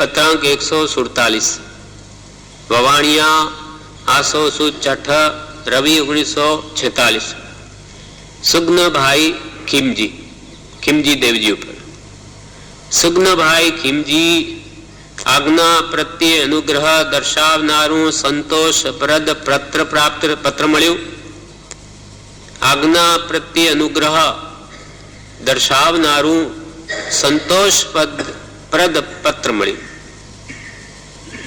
પત્રાંક એકસો સુડતાલીસ. વવાણિયા આસો સુદ છઠ રવિ ઓગણીસો છેતાલીસ. સુગ્નભાઈ ખીમજી ખીમજી દેવજી ઉપર. સુગ્નભાઈ ખીમજી, આજ્ઞા પ્રત્યે અનુગ્રહ દર્શાવનારું સંતોષપ્રદ પત્ર પ્રાપ્ત પત્ર મળ્યું. આજ્ઞા પ્રત્યે અનુગ્રહ દર્શાવનારું સંતોષપદ પ્રદ પત્ર મળ્યું.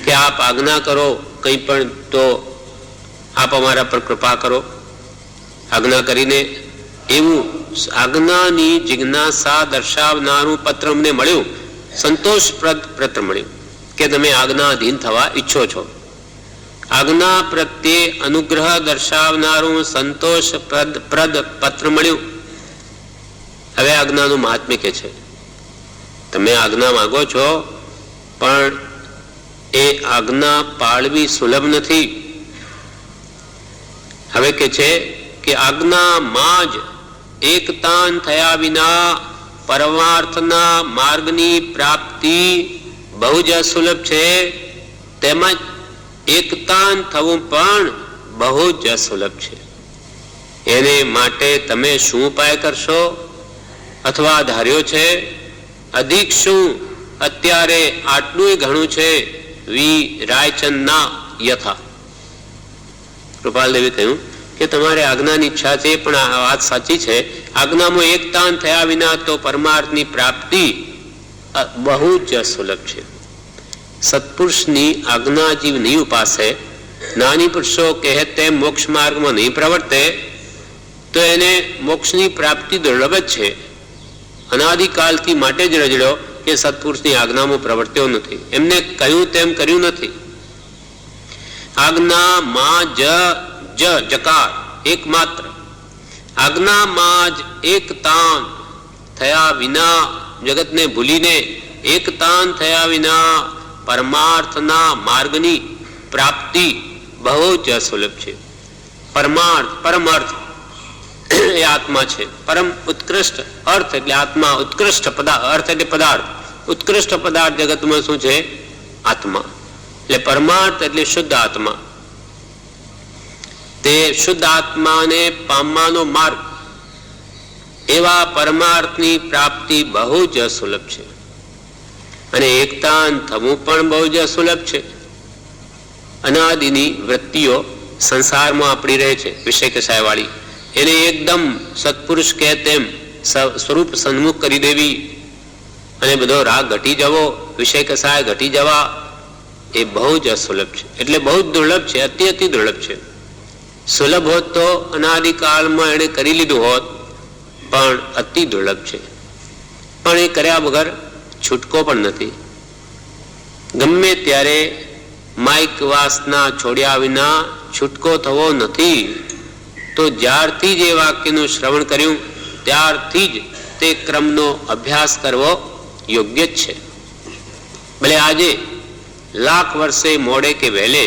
કે આપ આજ્ઞા કરો, કંઈ પણ તો આપ અમારા પર કૃપા કરો. આજ્ઞા કરીને એવું આજ્ઞાની જિજ્ઞાસા દર્શાવનારું પત્ર અમને મળ્યું. સંતોષપ્રદ પત્ર મળ્યું કે તમે આજ્ઞાધીન થવા ઈચ્છો છો. આજ્ઞા પ્રત્યે અનુગ્રહ દર્શાવનારું સંતોષપ્રદ પ્રદ પત્ર મળ્યું. હવે આજ્ઞાનું મહાત્મ્ય કે છે? તમે આજ્ઞા માંગો છો, પણ એ આજ્ઞા પાળવી સુલભ નથી. હવે કે છે કે આજ્ઞામાં જ એકતાન થયા વિના પરમાર્થના માર્ગની પ્રાપ્તિ બહુ જ અસુલભ છે. તેમજ એકતાન થવું પણ બહુ જ અસુલભ છે. એને માટે તમે શું ઉપાય કરશો? અથવા ધાર્યો છે? અધિક શું? અત્યારે આટલું ઘણું છે. વી રાયચંદના યથા. કૃપાલદેવી કહ્યું કે તમારે આજ્ઞાની ઈચ્છા છે, પણ આ વાત સાચી છે. આજ્ઞામાં એકતાન થયા વિના તો પરમાર્થની પ્રાપ્તિ બહુ જ સુલભ છે. સત્પુરુષની આજ્ઞા જીવ નહીં ઉપાસે, નાની પુરુષો કહે તેમ મોક્ષ માર્ગમાં નહીં પ્રવર્તે, તો એને મોક્ષની પ્રાપ્તિ દુર્લભ જ છે. અનાદિકાલથી માટે જ રજડ્યો કે સત્પુરુષની આજ્ઞામાં પ્રવર્ત્યો નથી. એમને કહ્યું તેમ કર્યું નથી. આજ્ઞા માં જ જ, જકાર, એકમાત્ર. આજ્ઞામાં જ એક તાન થયા વિના, જગતને ભૂલીને એક તાન થયા વિના પરમાર્થના માર્ગની પ્રાપ્તિ બહુ જ સુલભ છે. પરમાર્થ પરમાર્થ. એ આત્મા છે. પરમ ઉત્કૃષ્ટ અર્થ એટલે આત્મા ઉત્કૃષ્ટ અર્થ એટલે પદાર્થ. ઉત્કૃષ્ટ પદાર્થ જગતમાં શું છે? આત્મા. એટલે પરમાર્થ એટલે શુદ્ધ આત્મા. તે શુદ્ધ આત્માને પામવાનો માર્ગ. એવા પરમાર્થની પ્રાપ્તિ બહુ જ સુલભ છે. અને એકતાન થવું પણ બહુ જ સુલભ છે. અનાદિની વૃત્તિઓ સંસારમાં આપણી રહે છે. વિષય કસાય વાળી. એને એકદમ સત્પુરુષ કહે તેમ સ્વરૂપ સન્મુખ કરી દેવી. અને બધો રાગ ઘટી જવો, વિષય કસાય ઘટી જવા, એ બહુ જ અસુલભ છે. એટલે બહુ જ દુર્લભ છે, અતિ અતિ દુર્લભ છે. સુલભ હોત તો અનાદિકાળમાં એણે કરી લીધું હોત, પણ અતિ દુર્લભ છે. પણ એ કર્યા વગર છૂટકો પણ નથી. ગમે ત્યારે માઇક વાસના છોડ્યા વિના છૂટકો થવો નથી. તો જ્યારથી જ એ વાક્યનું શ્રવણ કર્યું, ત્યારથી જ તે ક્રમનો અભ્યાસ કરવો યોગ્ય છે. ભલે આજે લાખ વર્ષે મોડે કે વહેલે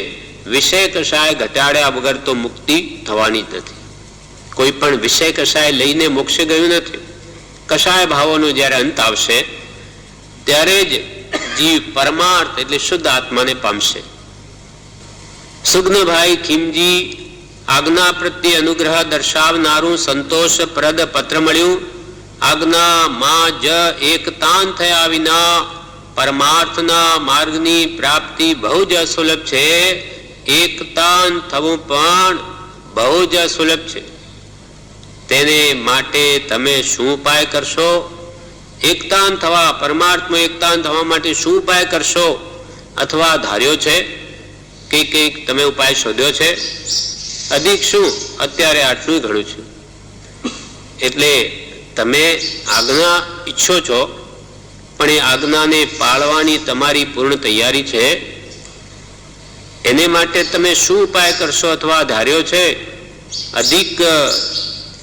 વિષય કશાય ઘટાડ્યા વગર તો મુક્તિ થવાની નથી. કોઈ પણ વિષય કશાય લઈને મોક્ષે ગયું નથી. કશાય ભાવોનો જ્યારે અંત આવશે, ત્યારે જ જીવ પરમાર્થ એટલે શુદ્ધ આત્માને પામશે. સુગ્નભાઈ ખીમજી આજ્ઞા પ્રત્યે અનુગ્રહ દર્શાવનારું સંતોષપ્રદ પત્ર મળ્યું. આજ્ઞા માં જ એકતાન થયા વિના પરમાર્થના માર્ગની પ્રાપ્તિ બહુ જ સુલભ છે. એકતાન થવું પણ બહુ જ સુલભ છે. તેને માટે તમે શું ઉપાય કરશો? એકતાન થવા પરમાર્થમાં એકતાન થવા માટે શું ઉપાય કરશો? અથવા ધાર્યો છે? કે કંઈક તમે ઉપાય શોધ્યો છે? અધિક શું? અત્યારે આટલું ઘણું છે. એટલે તમે આજ્ઞા ઈચ્છો છો, પણ એ આજ્ઞાને પાળવાની તમારી પૂર્ણ તૈયારી છે? એને માટે તમે શું ઉપાય કરશો અથવા ધાર્યો છે? અધિક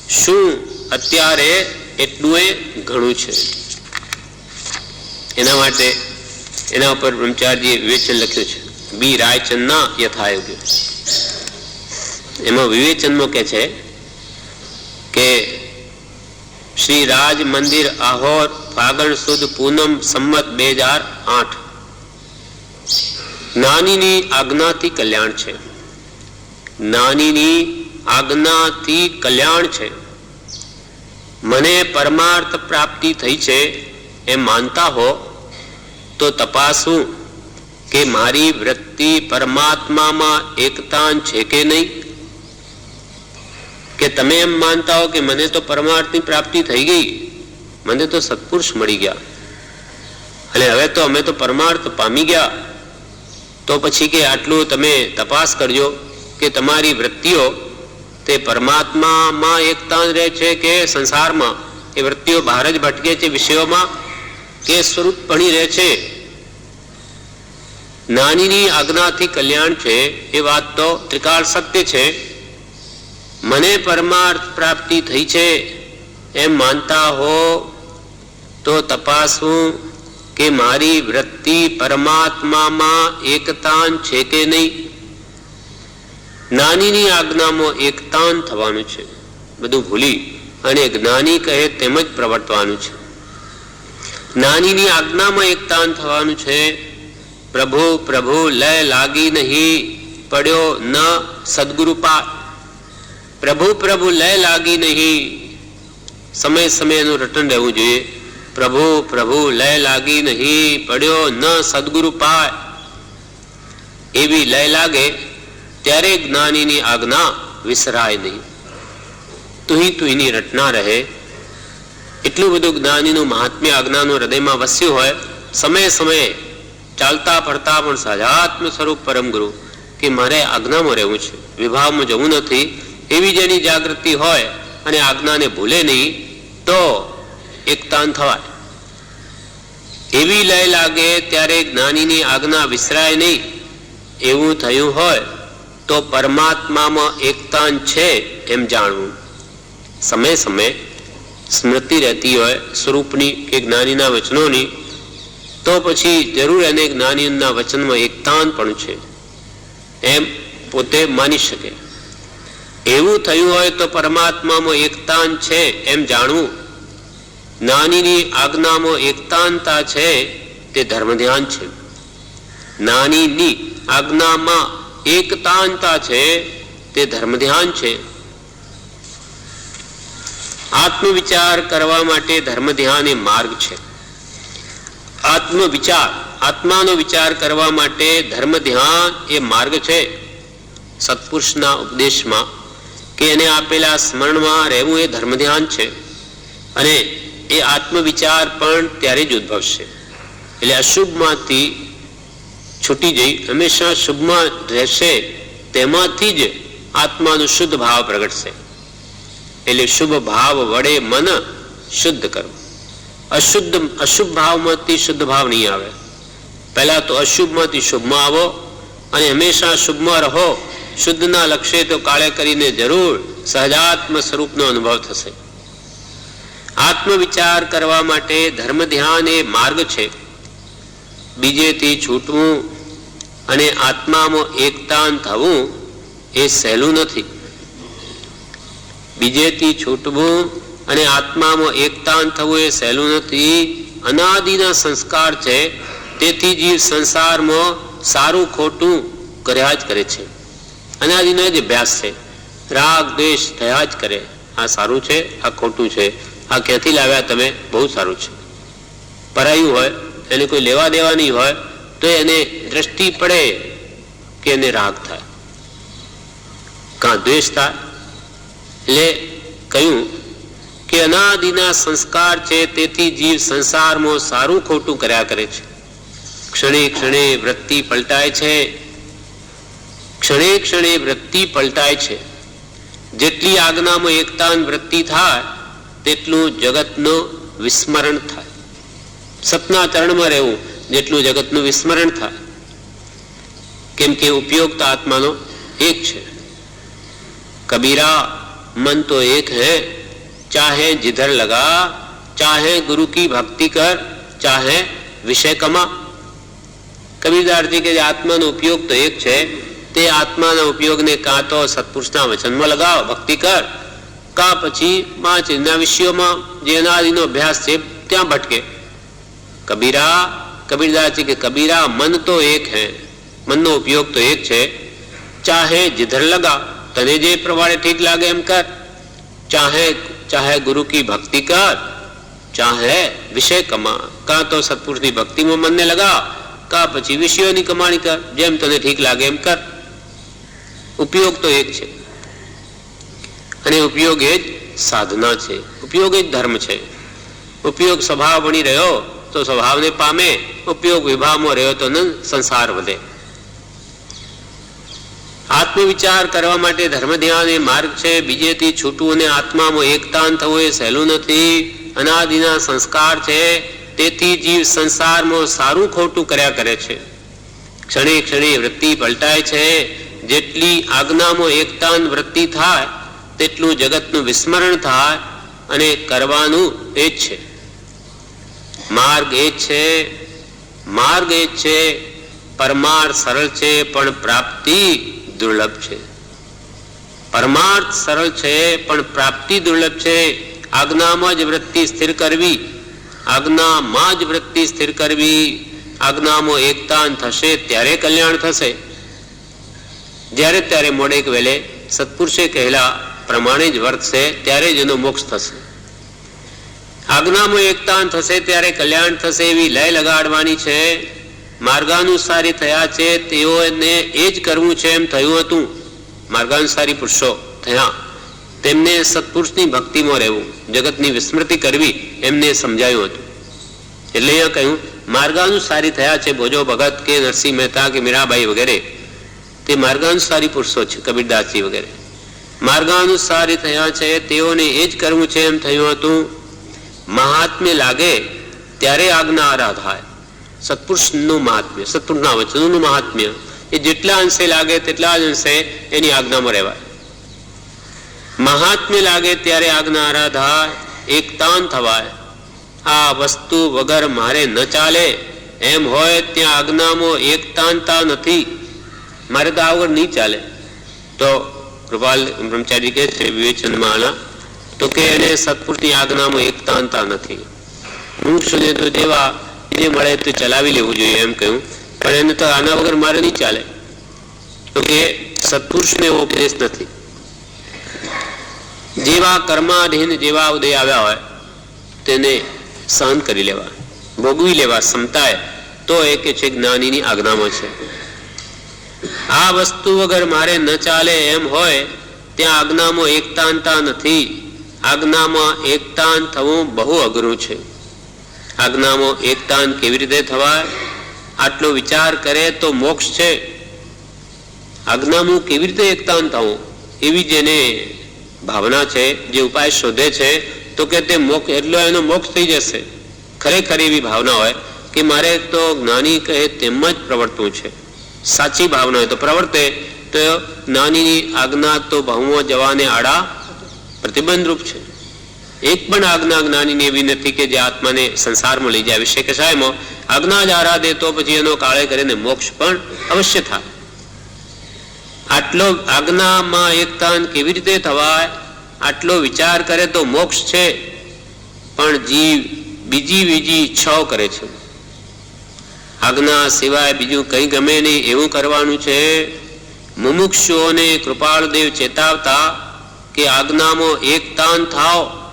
શું અત્યારે એટલું એ ઘણું છે. એના માટે, એના ઉપર બ્રહ્મચારીજીએ વિવેચન લખ્યું છે. બી રાયચંદના યથાયોગ્ય. એમાં વિવેચનમાં કે છે કે શ્રી રાજ મંદિર આહોર ફાગણ સુદ પૂનમ સંમત બે હજાર આઠ. નાનીની આજ્ઞાથી કલ્યાણ છે. નાનીની આજ્ઞાથી કલ્યાણ છે. મને પરમાર્થ પ્રાપ્તિ થઈ છે એમ માનતા હો, તો તપાસું કે મારી વૃત્તિ પરમાત્મામાં એકતાન છે કે નહીં? કે તમે એમ માનતા હો કે મને તો પરમાર્થની પ્રાપ્તિ થઈ ગઈ. મને તો સત્પુરુષ મળી ગયા. અને હવે તો અમે તો પરમાર્થ પામી ગયા. તો પછી કે આટલું તમે તપાસ કરજો કે તમારી વૃત્તિઓ તે પરમાત્મામાં એકતા રહે છે કે સંસારમાં? એ વૃત્તિઓ બહાર જ ભટકે છે વિષયોમાં? કે સ્વરૂપ ભણી રહે છે? નાનીની આજ્ઞાથી કલ્યાણ છે એ વાત તો ત્રિકાળ સત્ય છે. મને પરમાર્થ પ્રાપ્તિ થઈ છે એમ માનતા હો, તો તપાસવું કે મારી વૃત્તિ પરમાત્મામાં એકતાન છે કે નહીં? જ્ઞાનીની આજ્ઞામાં એકતાન થવાનું છે. બધું ભૂલી અને જ્ઞાની કહે તેમ જ પ્રવર્તવાનું છે. જ્ઞાનીની આજ્ઞામાં એકતાન થવાનું છે. પ્રભુ પ્રભુ લય લાગી નહીં, પડ્યો ન સદગુરુ પા પ્રભુ પ્રભુ, લય લાગી નહીં. સમય, સમયનું રટન રહેવું જોઈએ. પ્રભુ પ્રભુ, લય લાગી નહીં. પડ્યો ન સદગુરુ પાય. એવી લય લાગે, ત્યારે જ્ઞાનીની આજ્ઞા વિસરાય નહીં. તુહી, તુહીની રટના રહે. એટલું બધું જ્ઞાનીનું મહાત્મ્ય આજ્ઞાનું હૃદયમાં વસ્યું હોય, સમયે સમયે ચાલતા ફરતા પણ સજાત્મ સ્વરૂપ પરમ ગુરુ કે મારે આજ્ઞામાં રહેવું છે. વિભાવમાં જવું નથી એવી જેની જાગૃતિ હોય અને આજ્ઞાને ભૂલે નહીં, તો એકતાન થવાય. એવી લય લાગે ત્યારે જ્ઞાનીની આજ્ઞા વિસરાય નહીં. એવું થયું હોય તો પરમાત્મામાં એકતાન છે એમ જાણવું. સમય સમય સ્મૃતિ રહેતી હોય સ્વરૂપની કે જ્ઞાનીના વચનોની, તો પછી જરૂર એને જ્ઞાનીના વચનમાં એકતાન પણ છે. એમ પોતે માની શકે. એવું થયું હોય તો પરમાત્મામાં એકતાન છે એમ જાણવું. નાનીની આજ્ઞામાં એકતાનતા છે તે ધર્મ ધ્યાન છે. નાનીની આજ્ઞામાં એકતાનતા છે તે ધર્મ ધ્યાન છે. આત્મવિચાર કરવા માટે ધર્મ ધ્યાન એ માર્ગ છે. આત્મવિચાર, આત્માનો વિચાર કરવા માટે ધર્મ ધ્યાન એ માર્ગ છે. સત્પુરુષના ઉપદેશમાં કે એને આપેલા સ્મરણમાં રહેવું એ ધર્મ ધ્યાન છે અને એ આત્મવિચાર પણ ત્યારે જ ઉદ્ભવશે. એટલે અશુભમાંથી છૂટી જઈ, હંમેશા શુભમાં રહેશે, તેમાંથી જ આત્માનો શુદ્ધ ભાવ પ્રગટશે. એટલે શુભ ભાવ વડે મન શુદ્ધ કરવું અશુદ્ધ, અશુભ ભાવમાંથી શુદ્ધ ભાવ નહીં આવે. પહેલા તો અશુભમાંથી શુભમાં આવો અને હંમેશા શુભમાં રહો. શુદ્ધના લક્ષ્ય તો કાળે કરીને જરૂર સહજાત્મ સ્વરૂપનો અનુભવ થશે. આત્મવિચાર કરવા માટે ધર્મ ધ્યાન એ માર્ગ છે. બીજેથી છૂટવું અને આત્મામાં એકતાન થવું એ સહેલું નથી. બીજેથી છૂટવું અને આત્મામાં એકતાન થવું એ સહેલું નથી. અનાદિના સંસ્કાર છે. તેથી જીવ સંસારમાં સારું ખોટું કર્યા જ કરે છે. અનાદિનો જ અભ્યાસ છે, રાગ, દ્વેષ થયા જ કરે. આ સારું છે, આ ખોટું છે. આ ક્યાંથી લાવ્યા તમે? બહુ સારું છે. પરાયું હોય, એને કોઈ લેવા દેવા નહીં હોય, તો એને દ્રષ્ટિ પડે કે એને રાગ થાય. કાં દ્વેષ થાય? એટલે કહ્યું કે અનાદિના સંસ્કાર છે, તેથી જીવ સંસારમાં સારું ખોટું કર્યા કરે છે. ક્ષણે ક્ષણે વૃત્તિ પલટાય છે ક્ષણે ક્ષણે વૃત્તિ પલટાય છે. જેટલી આજ્ઞામાં એકતાન વૃત્તિ થાય, તેટલું જગતનું વિસ્મરણ થાય. સપના ચરણમાં રહેવું, જેટલું જગતનું વિસ્મરણ થાય. કેમ કે ઉપયોગ તો આત્માનો એક છે. કબીરા, મન તો એક હૈ. ચાહે જિધર લગા, ચાહે ગુરુ કી ભક્તિ કર, ચાહે વિષય કમા. કબીરદાસજી કે આત્માનો ઉપયોગ તો એક છે તે આત્માના ઉપયોગને કાં તો સત્પુરુષના વચનમાં લગાવ, ભક્તિ કર. કાં પછી માચીના વિષયોમાં જે અનાદિનો અભ્યાસ છે ત્યાં ભટકે. કબીરા કબીરદાસજી કે કબીરા, મન તો એક है મનનો ઉપયોગ તો એક છે. ચાહે જીધર લગા, તને જે પ્રમાણે ઠીક લાગે એમ કર. ચાહે ચાહે ગુરુ કી ભક્તિ કર. ચાહે વિષય કમા કાં તો સત્પુરુષની ભક્તિમાં મનને લગા કાં પછી વિષયોની કમાણી કર, જેમ તને ઠીક લાગે એમ કર. ઉપયોગ તો એક છે. અને ઉપયોગ એ જ સાધના છે. ઉપયોગ એ જ ધર્મ છે. ઉપયોગ સ્વભાવ બની રહ્યો તો સ્વભાવને પામે, ઉપયોગ વિભાવમાં રહ્યો તો સંસાર વધે. આત્મવિચાર કરવા માટે ધર્મ ધ્યાન એ માર્ગ છે. બીજેથી છૂટવું અને આત્મામાં એકતાન થવું એ સહેલું નથી. અનાદિના સંસ્કાર છે. તેથી જીવ સંસારમાં સારું ખોટું કર્યા કરે છે. ક્ષણે ક્ષણે વૃત્તિ પલટાય છે. જેટલી આજ્ઞામાં એકતાન વૃત્તિ થાય, તેટલું જગતનું વિસ્મરણ થાય અને કરવાનું એ જ છે. માર્ગ એ છે, માર્ગ એ છે, પરમાર્થ સરળ છે, પણ પ્રાપ્તિ દુર્લભ છે. પરમાર્થ સરળ છે, પણ પ્રાપ્તિ દુર્લભ છે. આજ્ઞામાં જ વૃત્તિ સ્થિર કરવી, આજ્ઞામાં જ વૃત્તિ સ્થિર કરવી, આજ્ઞામાં એકતાન થશે, ત્યારે કલ્યાણ થશે. જ્યારે ત્યારે મોડેક વેલે સત્પુરુષે કહેલા, પ્રમાણે જ વર્તશે ત્યારે જ એનો મોક્ષ થશે. આજ્ઞામાં એકતાન થશે, ત્યારે કલ્યાણ થશે એવી લય લગાડવાની છે. માર્ગાનુસારી થયા છે, તેઓને એ જ કરવું છે એમ થયું હતું. માર્ગાનુસારી પુરુષો થયા. તેમને સત્પુરુષની ભક્તિમાં રહેવું, જગતની વિસ્મૃતિ કરવી એમને સમજાયું હતું. એટલે અહીંયા કહ્યું, માર્ગાનુસારી થયા છે ભોજો ભગત કે નરસિંહ મહેતા કે મીરાબાઈ વગેરે. તે માર્ગાનુસારી પુરુષો છે, કબીરદાસજી વગેરે. માર્ગાનુસારી થયા છે, તેઓને એ જ કરવું છે એમ થયું હતું. મહાત્મ્ય લાગે ત્યારે આજ્ઞા આરાધાય. સત્પુરુષનું મહાત્મ્ય, સત્પુરુષના વચનોનું મહાત્મ્ય, એ જેટલા અંશે લાગે તેટલા જ અંશે એની આજ્ઞામાં રહેવાય. મહાત્મ્ય લાગે ત્યારે આજ્ઞા આરાધાય, એકતાન થવાય. આ વસ્તુ વગર મારે ન ચાલે. એમ હોય ત્યાં આજ્ઞામાં એકતાનતા નથી. મારે તો આગળ નહીં ચાલે. તો કૃપાલ બ્રહ્મચારી કહે છે વિવેચનમાં તો કે એને સત્પુરની આજ્ઞામાં એકતાનતા નથી. મનુષ્યને તો જેવા જે મળે તે ચલાવી લેવું જોઈએ એમ કહ્યું. પણ એને તો આના વગર મારે નહીં ચાલે. તો કે સત્પુરુષને એવો ઉપદેશ નથી. જેવા કર્માધીન જેવા ઉદય આવ્યા હોય, તેને સહન કરી લેવા. ભોગવી લેવા ક્ષમતાએ તો એ કે છે જ્ઞાનીની આજ્ઞામાં છે. આ વસ્તુ વગર મારે ન ચાલે એમ હોય, ત્યાં આજ્ઞામાં એકતાનતા નથી. આજ્ઞામાં એકતાન થવું બહુ અઘરું છે. આજ્ઞામાં એકતાન કેવી રીતે થવાય? આટલો વિચાર કરે તો મોક્ષ છે. આજ્ઞામાં કેવી રીતે એકતાન થવું? એવી જેને ભાવના છે, જે ઉપાય શોધે છે, તો કે તે મોક્ષ, એટલો એનો મોક્ષ થઈ જશે. ખરેખર એવી ભાવના હોય કે મારે તો જ્ઞાની કહે તેમ જ પ્રવર્તવું છે. સાચી ભાવના હોય તો પ્રવર્તે, તો જ્ઞાનીની આજ્ઞા તો ભાવમાં જવાને આડા પ્રતિબંધરૂપ છે. એક પણ આજ્ઞા જ્ઞાનીની એવી નથી કે જે આત્માને સંસારમાં લઈ જાય. વિષય કસાયમાં આજ્ઞા જ આરાધે તો પછી એનો કાળે કરીને મોક્ષ પણ અવશ્ય થાય. આટલો આજ્ઞામાં એકતાન કેવી રીતે થવાય? આટલો વિચાર કરે તો મોક્ષ છે. પણ જીવ બીજી બીજી ઈચ્છાઓ કરે છે. આજ્ઞા સિવાય બીજું કંઈ ગમે નહીં, એવું કરવાનું છે. મુમુક્ષુઓને કૃપાળદેવ ચેતાવતા કે આજ્ઞામાં એકતાન થાવ.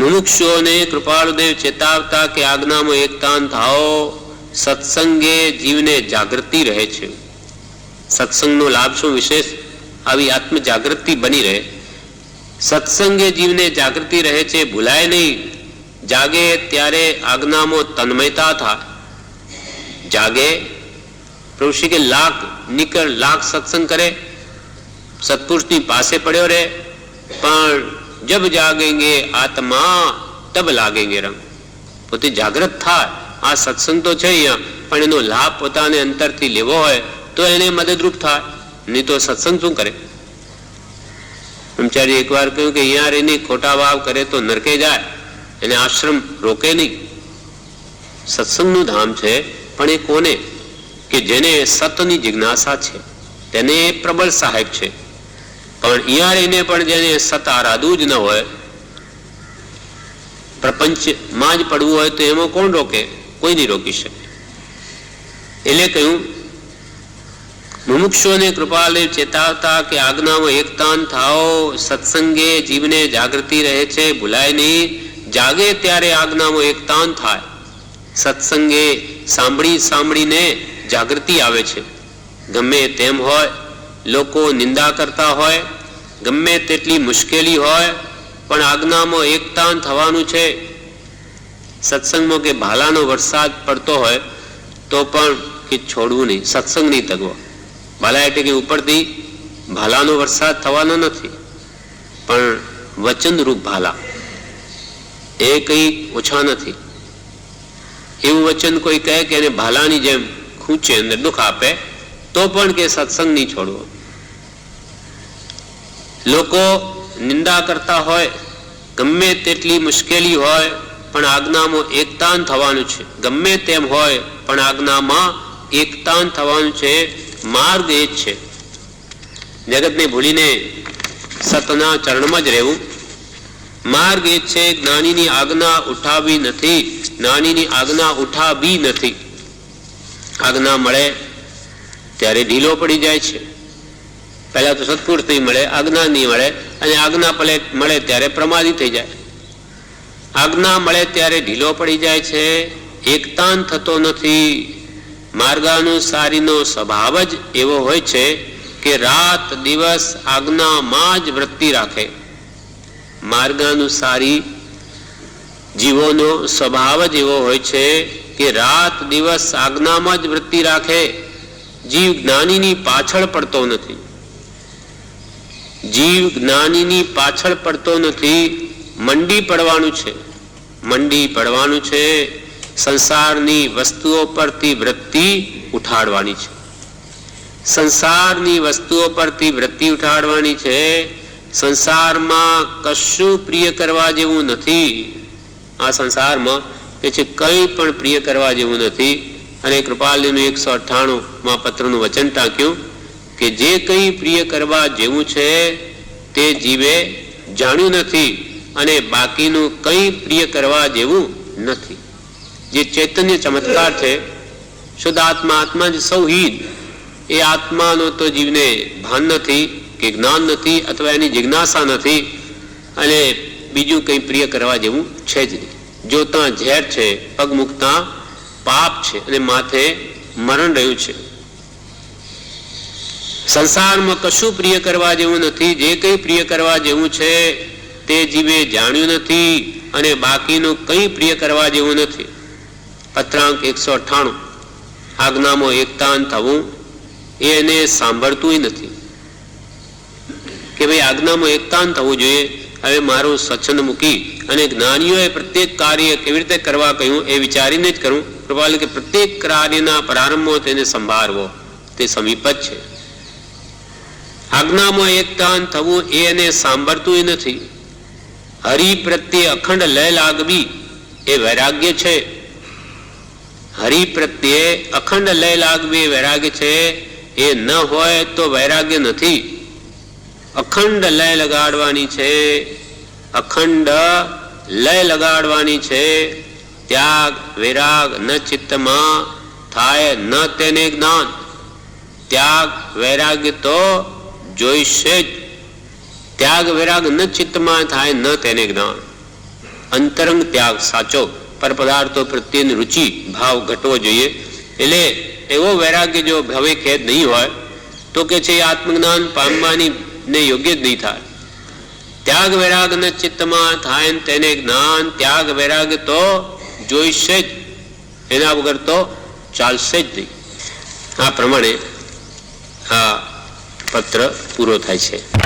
મુમુક્ષુઓને કૃપાળુદેવ ચેતાવતા કે આજ્ઞામાં એકતાન થાઓ સત્સંગે જીવને જાગૃતિ રહે છે. સત્સંગનો લાભ શું વિશેષ? આવી આત્મ જાગૃતિ બની રહે. સત્સંગે જીવને જાગૃતિ રહે છે, ભૂલાય નહીં. જાગે ત્યારે આજ્ઞામાં તન્મયતા થાય જાગે પ્રભુ શ્રી કે લાખ નીકળ લાખ સત્સંગ કરે. સત્પુરુષની પાસે પડ્યો રહે. પણ જબ જાગેંગે આત્મા, તબ લાગેંગે રંગ. પોતે જાગૃત થાય. આ સત્સંગ તો છે અહીંયા, પણ એનો લાભ પોતાને અંતરથી લેવો હોય, તો એને મદદરૂપ થાય. નહીં તો સત્સંગ શું કરે? બ્રહ્મચારી એકવાર કહ્યું કે અહીંયા રહીને ખોટા ભાવ કરે તો નરકે જાય. એને આશ્રમ રોકે નહીં. સત્સંગનું ધામ છે, પણ એ કોને? કે જેને સતની જિજ્ઞાસા છે. તેને પ્રબળ સહાયક છે. પણ અહીંયા રહીને પણ જેને સત આરાધવું જ ન હોય પ્રપંચમાં જ પડવું હોય તો એમાં કોણ રોકે? કોઈ નહીં રોકી શકે. એટલે કહ્યું, મુમુક્ષુઓને કૃપાલે ચેતાવતા કે આજ્ઞામાં એકતાન થાઓ, સત્સંગે જીવને જાગૃતિ રહે છે, ભૂલાય નહીં. જાગે ત્યારે આજ્ઞામાં એકતાન થાય. સત્સંગે સાંભળી સાંભળીને જાગૃતિ આવે છે. ગમે તેમ હોય, લોકો નિંદા કરતા હોય, ગમે તેટલી મુશ્કેલી હોય, પણ આજ્ઞામાં એકતાન થવાનું છે. સત્સંગમાં કે ભાલાનો વરસાદ પડતો હોય, તો પણ કે છોડવું નહીં, સત્સંગ નહીં તગવો. ભાલા એટલે કે ઉપરથી ભાલાનો વરસાદ થવાનો નથી. પણ વચનરૂપ ભાલા. એ કંઈ ઓછા નથી. એવું વચન કોઈ કહે કે એને ભાલાની જેમ ખૂંચે અંદર દુઃખ આપે, તો પણ કે સત્સંગ નહીં છોડવો. લોકો નિંદા કરતા હોય, ગમે તેટલી મુશ્કેલી હોય, પણ આજ્ઞામાં એકતાન થવાનું છે. ગમે તેમ હોય, પણ આજ્ઞામાં એકતાન થવાનું છે. માર્ગ એ જ છે. જગતને ભૂલીને સતના ચરણમાં જ રહેવું. માર્ગ એ છે, જ્ઞાનીની આજ્ઞા ઉઠાવી નથી, જ્ઞાનીની આજ્ઞા ઉઠાવી નથી. આજ્ઞા મળે ત્યારે ઢીલો પડી જાય છે. પહેલા તો સત્પુરુષથી મળે, આજ્ઞા નહીં મળે, અને આજ્ઞા પલે મળે ત્યારે પ્રમાદી થઈ જાય. આજ્ઞા મળે ત્યારે ઢીલો પડી જાય છે, એકતાન થતો નથી. માર્ગાનુસારીનો સ્વભાવ જ એવો હોય છે કે રાત, દિવસ આજ્ઞામાં જ વૃત્તિ રાખે. માર્ગાનુસારી જીવોનો સ્વભાવ જ એવો હોય છે કે રાત દિવસ આજ્ઞામાં જ વૃત્તિ રાખે, જીવ જ્ઞાનીની પાછળ પડતો નથી. જીવ જ્ઞાનીની પાછળ પડતો નથી, મંડી પડવાનું છે. મંડી પડવાનું છે, સંસારની વસ્તુઓ પરથી વૃત્તિ ઉઠાડવાની છે. સંસારની વસ્તુઓ પરથી વૃત્તિ ઉઠાડવાની છે સંસારમાં કશું પ્રિય કરવા જેવું નથી. આ સંસારમાં કે છે કંઈ પણ પ્રિય કરવા જેવું નથી. અને કૃપાલીનું એકસો અઠ્ઠાણુંમાં પત્રનું વચન ટાંક્યું કે જે કંઈ પ્રિય કરવા જેવું છે તે જીવે જાણ્યું નથી અને બાકીનું કંઈ પ્રિય કરવા જેવું નથી. જે ચૈતન્ય ચમત્કાર છે, શુદ્ધ આત્મા આત્મા જ સૌહિત એ આત્માનો તો જીવને ભાન નથી કે જ્ઞાન નથી અથવા એની જિજ્ઞાસા નથી અને બીજું કંઈ પ્રિય કરવા જેવું છે જ નહીં. જોતા ઝેર છે પગ મૂકતા પાપ છે અને માથે મરણ રહ્યું છે. સંસારમાં કશું પ્રિય કરવા જેવું નથી, જે કંઈ પ્રિય કરવા જેવું છે તે જીવે જાણ્યું નથી અને બાકીનું કંઈ પ્રિય કરવા જેવું નથી. પત્રાંક એકસો અઠ્ઠાણું. આજ્ઞામાં એકતાન થવું એને સાંભળતું નથી. કે ભાઈ આજ્ઞામાં એકતાન થવું જોઈએ. હવે મારું સ્વચ્છંદ મૂકી અને જ્ઞાનીઓએ પ્રત્યેક કાર્ય કેવી રીતે કરવા કહ્યું એ વિચારીને જ કરું. કૃપાલ કે પ્રત્યેક કાર્યના પ્રારંભમાં તેને સંભાળવો. તે સમીપ જ છે. આજ્ઞામાં એકતાન થવું એ એને સાંભળતું નથી. હરિ પ્રત્યે અખંડ લય લાગવી એ વૈરાગ્ય છે. હરિ પ્રત્યે અખંડ લય લાગવી વૈરાગ્ય છે. એ ન હોય તો વૈરાગ્ય નથી. અખંડ લય લગાડવાની છે, અખંડ લય લગાડવાની છે, ત્યાગ, વિરાગ ન ચિત્તમાં થાય ન તેને જ્ઞાન. ત્યાગ, વૈરાગ્ય તો જોઈશે જ. ત્યાગ, વિરાગ ન ચિત્તમાં થાય ન તેને જ્ઞાન. અંતરંગ ત્યાગ સાચો. પર પદાર્થો પ્રત્યેની રુચિ, ભાવ ઘટવો જોઈએ. એટલે એવો વૈરાગ્ય જો ભવે ખેદ નહીં હોય, તો કે છે, આત્મજ્ઞાન પામવાની ને યોગ્ય જ નહીં થાય. ત્યાગ વૈરાગ ને ચિત્તમાં થાય તેને જ્ઞાન, ત્યાગ વૈરાગ તો જોઈશે જ. એના વગર તો ચાલશે જ નહીં. આ પ્રમાણે આ પત્ર પૂરો થાય છે.